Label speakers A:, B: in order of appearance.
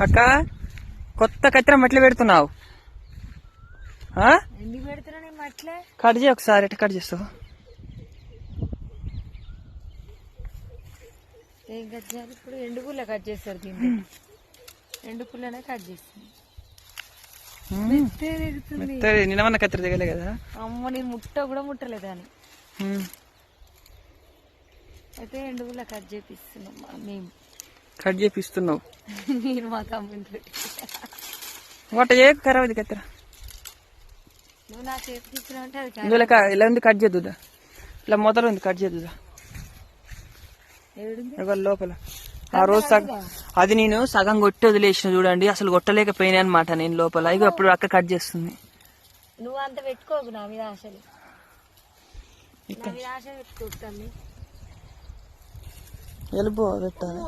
A: అక్క కొత్త కత్తిర మట్లు పెడుతున్నావు. కట్ చేయి ఒకసారి ఎట్లా కట్ చేస్తావు?
B: ఏం కట్ చేయాలి? ఇప్పుడు ఎండుపుల్ల కట్ చేస్తారు దీన్ని ఎండుపుల్లనే కట్ చేస్తుంది
A: నిన్నమన్న కత్తిర దిగలే కదా?
B: అమ్మ నేను ముట్ట కూడా ముట్టలేదని
A: ఉమ్.
B: అయితే ఎండుపుల్ల కట్ చేపిస్తున్నాం మేము.
A: కట్ చేపిస్తున్నావు.
B: మీరు మా తమ్ముని
A: ఒకటి ఏ ఖరాబ్ అది కత్తిర?
B: నువ్వు
A: ఇలా ఉంది కట్ చేద్దుదా ఇలా మొదలు ఉంది కట్ చేద్దుదా లోపల. ఆ రోజు సగం అది నేను సగం కొట్టి వదిలేసిన చూడండి అసలు కొట్టలేకపోయినా అనమాట నేను లోపల. ఇక అప్పుడు అక్క కట్ చేస్తుంది.
B: నువ్వు అంత పెట్టుకోకు నా మీద ఆశలు
A: ఎలుపు పెట్టాలి.